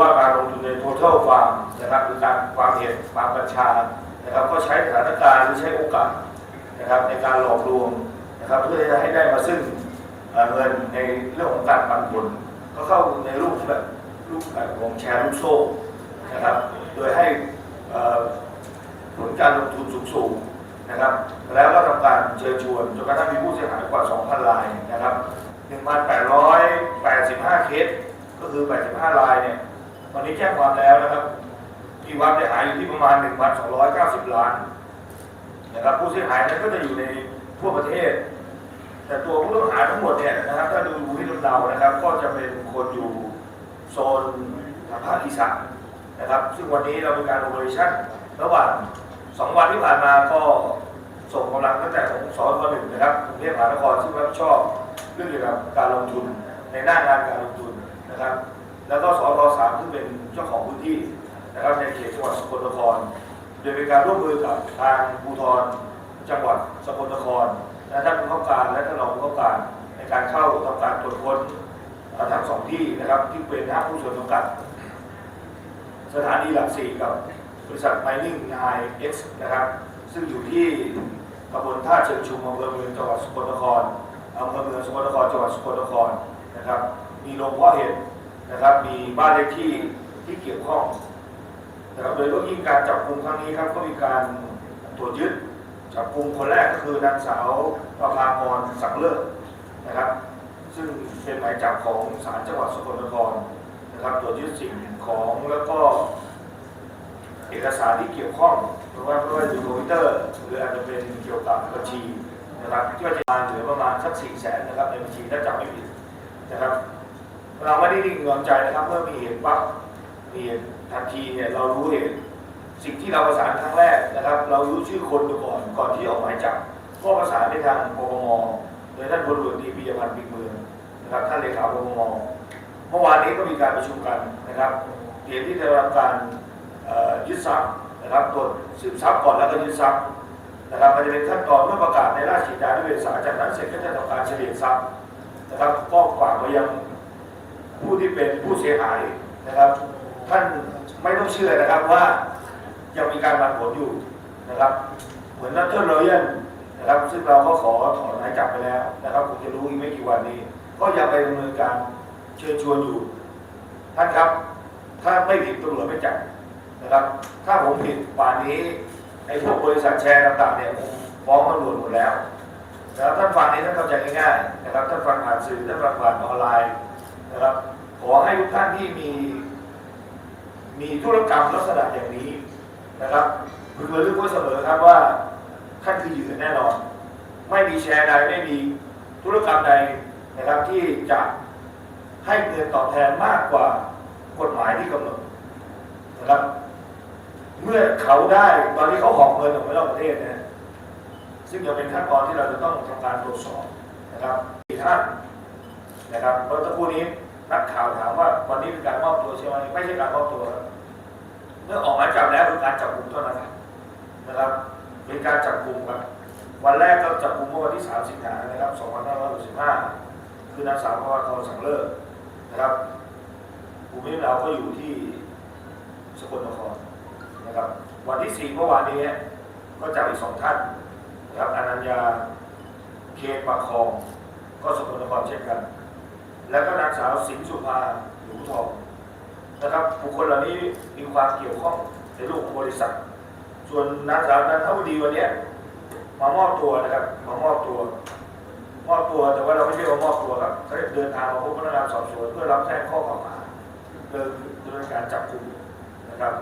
ว่าการลงทุนใน total farm นะครับหรือการควางเหตุวางบัญชานะครับก็ใช้สถานการณ์หรือใช้โอกาสนะครับในการหลอกลวงนะครับเพื่อที่จะให้ได้มาซึ่งเงินในเรื่องของการปันผลก็เข้าในรูปแบบรูปแบบของแชร์ลูกโซ่นะครับโดยให้ผลการลงทุนสูงๆนะครับ แล้วก็ทำการเชิญชวนจนกระทั่งมีผู้เสียหายกว่า 2,000รายนะครับ 1,885 เคส ก็คือ 85รายเนี่ย อนนี้แจ้งความแล้วนะครับมีความเสีหายอยู่ที่ประมาณ 1,290 ล้านนะครับผู้เสียหายนั้นก็จะอยู่ในทั่วประเทศ แต่ตัวผู้ต้องหาทั้งหมดเนี่ยนะครับถ้าดูที่เรานะครับ ก็จะเป็นคนอยู่โซนทางภาคอีสานนะครับ ซึ่งวันนี้เรามีการโอเปอเรชั่นระหว่างสองวันที่ผ่านมาก็ส่งกำลังตั้งแต่ของสอนหนึ่งนะครับกรุงเทพมหานครซึ่งรับผิดชอบเรื่องเกี่ยวกับการลงทุนในหน้างานการลงทุนนะครับ แล้วก็สอทสามซึ่งเป็นเจ้าของพื้นที่นะครับในเขตจังหวัดสกลนคร โดยเป็นการร่วมมือกับทางภูธรจังหวัดสกลนครและท่านผู้ข้าการและท่านรองผู้ข้าการในการเข้าทำการตรวจค้นทั้งสองที่นะครับที่เป็นห้างผู้ส่วนจำกัด สถานีหลักสี่กับบริษัทไมนิ่งไฮเอ็กซ์นะครับ ซึ่งอยู่ที่ตำบลท่าเชิงชุมอำเภอเมืองจังหวัดสกลนครอำเภอเมืองสกลนครจังหวัดสกลนครนะครับ มีโรงเพาะเห็ด นะครับ มีบ้านเลขที่ที่เกี่ยวข้องนะครับโดยเฉพาะยิ่งการจับกลุ่มครั้งนี้ครับก็มีการตรวจยึดจับกลุ่มคนแรกก็คือนางสาวประภาพรสังเลิศนะครับ ซึ่งเป็นหมายจับของศาลจังหวัดสกลนครนะครับตรวจยึดสิ่งของแล้วก็เอกสารที่เกี่ยวข้องหรือว่าไม่ว่าจะเป็นคอมพิวเตอร์หรืออาจจะเป็นเกี่ยวกับบัญชีนะครับที่ว่าจะมาเหลือประมาณสักสี่แสนนะครับในบัญชีถ้าจำไม่ผิดนะครับ เราไม่ได้นิ่งนอนใจนะครับ เมื่อมีเหตุปั๊บมีเหตุทันทีเนี่ยเรารู้เหตุสิ่งที่เราประสานครั้งแรกนะครับ เรารู้ชื่อคนก่อนก่อนที่ออกหมายจับก็ประสานไปทางปปงโดยท่านพลตำรวจตรีปิยพันธ์ปิกเมืองนะครับท่านเลขาปปงเมื่อวานนี้ก็มีการประชุมกันนะครับเตรียมที่จะทำการยึดทรัพย์นะครับตรวจสืบทรัพย์ก่อนแล้วก็ยึดทรัพย์นะครับมันจะเป็นขั้นตอนเมื่อประกาศในราชกิจจานุเบกษาจากนั้นเสร็จก็จะทำการเฉลี่ยทรัพย์นะครับก็ฝากไปยัง ผู้ที่เป็นผู้เสียหายนะครับ ท่านไม่ต้องเชื่อนะครับว่ายังมีการบันผลอยู่นะครับ เหมือนนัทเทอร์โรยันนะครับ ซึ่งเราก็ขอถอนหมายจับไปแล้วนะครับคงจะรู้อีกไม่กี่วันนี้ ก็ยังไปดำเนินการเชิญชวนอยู่ ท่านครับ ถ้าไม่ผิดตำรวจไม่จับนะครับ ถ้าผมผิดป่านนี้ไอ้พวกบริษัทแชร์ต่างๆเนี่ยผมฟ้องตำรวจหมดแล้วนะครับท่านฟังนี้ท่านเข้าใจง่ายๆนะครับท่านฟังผ่านสื่อท่านฟังผ่านออนไลน์ นะครับขอให้ทุกท่านที่มีมีธุรกรรมลักษณะอย่างนี้นะครับพึงระลึกไว้เสมอครับว่าท่านคือเหยื่อแน่นอน ไม่มีแชร์ใดไม่มีธุรกรรมใดนะครับที่จะให้เงินตอบแทนมากกว่ากฎหมายที่กำหนดนะครับ เมื่อเขาได้ตอนนี้เขาหอบเงินออกไปนอกประเทศนะซึ่งจะเป็นขั้นตอนที่เราจะต้องทำการตรวจสอบนะครับอีกท่าน นะครับเมื่อสักครู่นี้นักข่าวถามว่าวันนี้เป็นการมอบตัวใช่ไหมไม่ใช่การมอบตัวครับเมื่อออกหมายจับแล้วคือการจับกลุ่มเท่านั้นนะครับเป็นการจับกลุ่มครับวันแรกก็จับกลุ่มเมื่อวันที่ 3 สิงหาคมนะครับ 2565 คือนางสาวพรทองสังเลิศนะครับภูมิลำเนาก็อยู่ที่สกลนครนะครับ วันที่สี่เมื่อวานนี้ก็จับอีกสองท่านนะครับอนัญญาเคปาคอง ก็สกลนครเช่นกัน แล้วก็นางสาวสิงสุภาหนูทองนะครับบุคคลเหล่านี้มีความเกี่ยวข้องในรูปของบริษัท ส่วนนางสาวนันทวดีวันนี้มามอบตัวนะครับมามอบตัวมอบตัวแต่ว่าเราไม่ใช่มามอบตัวครับเขาเดินทางมาพบพนักงานสอบสวนเพื่อรับแจ้งข้อกล่าวหาเดินดำเนินการจับกุมนะครับ